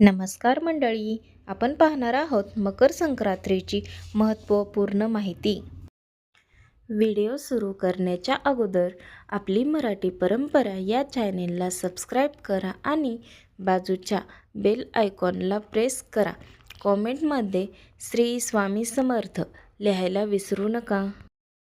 नमस्कार मंडळी आपण पाहणार आहोत मकर संक्रांतीची महत्त्वपूर्ण माहिती. व्हिडिओ सुरू करण्याच्या अगोदर आपली मराठी परंपरा या चॅनेलला सबस्क्राईब करा आणि बाजूच्या बेल आयकॉनला प्रेस करा. कॉमेंटमध्ये श्री स्वामी समर्थ लिहायला विसरू नका.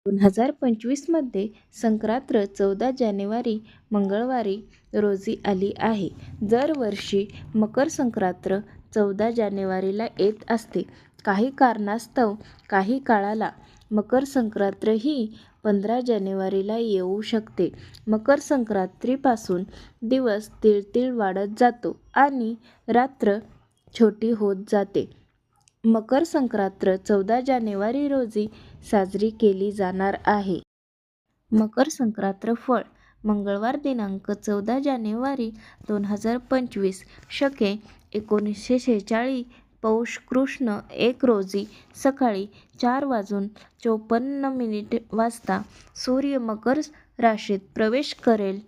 दोन हजार पंचवीसमध्ये संक्रांत चौदा जानेवारी मंगळवारी रोजी आली आहे. दरवर्षी मकर संक्रांत चौदा जानेवारीला येत असते. काही कारणास्तव काही काळाला मकर संक्रांत ही पंधरा जानेवारीला येऊ शकते. मकर संक्रांतीपासून दिवस तिळतिळ वाढत जातो आणि रात्र छोटी होत जाते. मकर संक्रांत चौदा जानेवारी रोजी साजरी केली जाणार आहे. मकर संक्रांत फळ मंगळवार दिनांक चौदा जानेवारी दोन हजार पंचवीस शके एकोणीसशे शेहेचाळीस पौष कृष्ण एक रोजी सकाळी चार वाजून चोपन्न मिनिट वाजता सूर्य मकर राशीत प्रवेश करेल.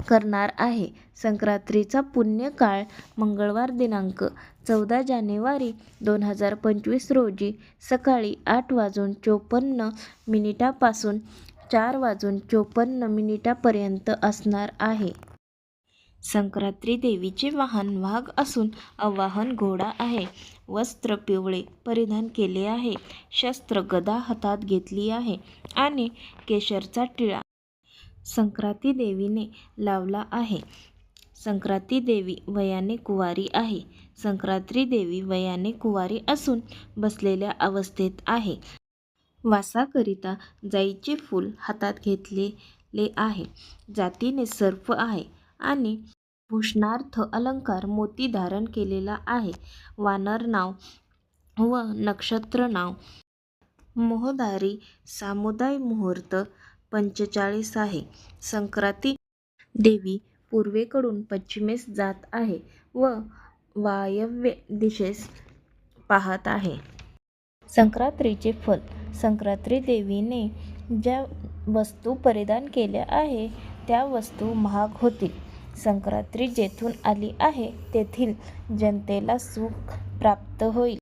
करणार आहे. संक्रांतीचा पुण्यकाळ मंगळवार दिनांक चौदा जानेवारी दोन हजार पंचवीस रोजी सकाळी आठ वाजून चोपन्न मिनिटापासून चार वाजून चोपन्न मिनिटापर्यंत असणार आहे. संक्रांती देवीचे वाहन वाघ असून आवाहन घोडा आहे. वस्त्र पिवळे परिधान केले आहे. शस्त्र गदा हातात घेतली आहे आणि केशरचा टिळा संक्रांती देवीने लावला आहे. संक्रांती देवी वयाने कुवारी आहे. संक्रांती देवी वयाने कुवारी असून बसलेल्या अवस्थेत आहे. वासाकरिता जाईचे फूल हातात घेतलेले आहे. जातीने सर्प आहे आणि भूषणार्थ अलंकार मोती धारण केलेला आहे. वानर नाव व नक्षत्र नाव मोहदारी सामुदाय मुहूर्त पंचेचाळीस आहे. संक्रांती देवी पूर्वेकडून पश्चिमेस जात आहे व वायव्य दिशेस पाहत आहे. संक्रांतीचे फल संक्रांती देवीने ज्या वस्तू परिधान केल्या आहे त्या वस्तू महाग होतील. संक्रांती जेथून आली आहे तेथील जनतेला सुख प्राप्त होईल.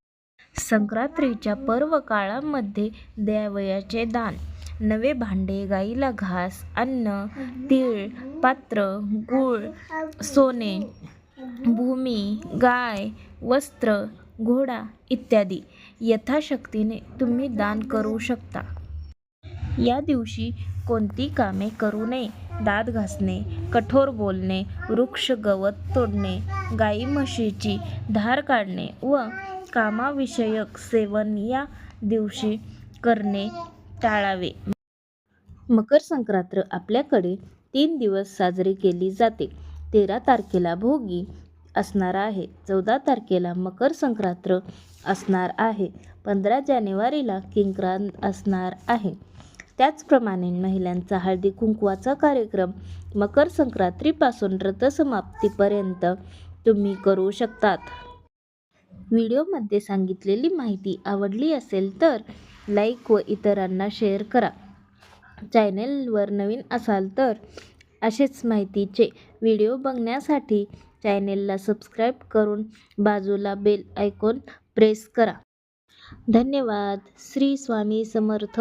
संक्रांतीच्या पर्व काळामध्ये द्यावयाचे दान नवे भांडे गाईला घास अन्न तीळ पात्र गूळ सोने भूमी गाय वस्त्र घोडा इत्यादी यथाशक्तीने तुम्ही दान करू शकता. या दिवशी कोणती कामे करू नये? दात घासणे कठोर बोलणे वृक्ष गवत तोडणे गाई म्हशीची धार काढणे व कामाविषयक सेवन या दिवशी करणे टाळावे. मकर संक्रांत आपल्याकडे तीन दिवस साजरी केली जाते. तेरा तारखेला भोगी असणार आहे. चौदा तारखेला मकर संक्रांत असणार आहे. पंधरा जानेवारीला किंक्रांत असणार आहे. त्याचप्रमाणे महिलांचा हळदी कुंकवाचा कार्यक्रम मकर संक्रांतीपासून रथसमाप्तीपर्यंत तुम्ही करू शकतात. व्हिडिओमध्ये सांगितलेली माहिती आवडली असेल तर लाईक व इतरांना शेअर करा. चॅनेलवर नवीन असाल तर असेच माहितीचे व्हिडिओ बघण्यासाठी चॅनेलला सबस्क्राईब करून बाजूला बेल आयकॉन प्रेस करा. धन्यवाद. श्री स्वामी समर्थ.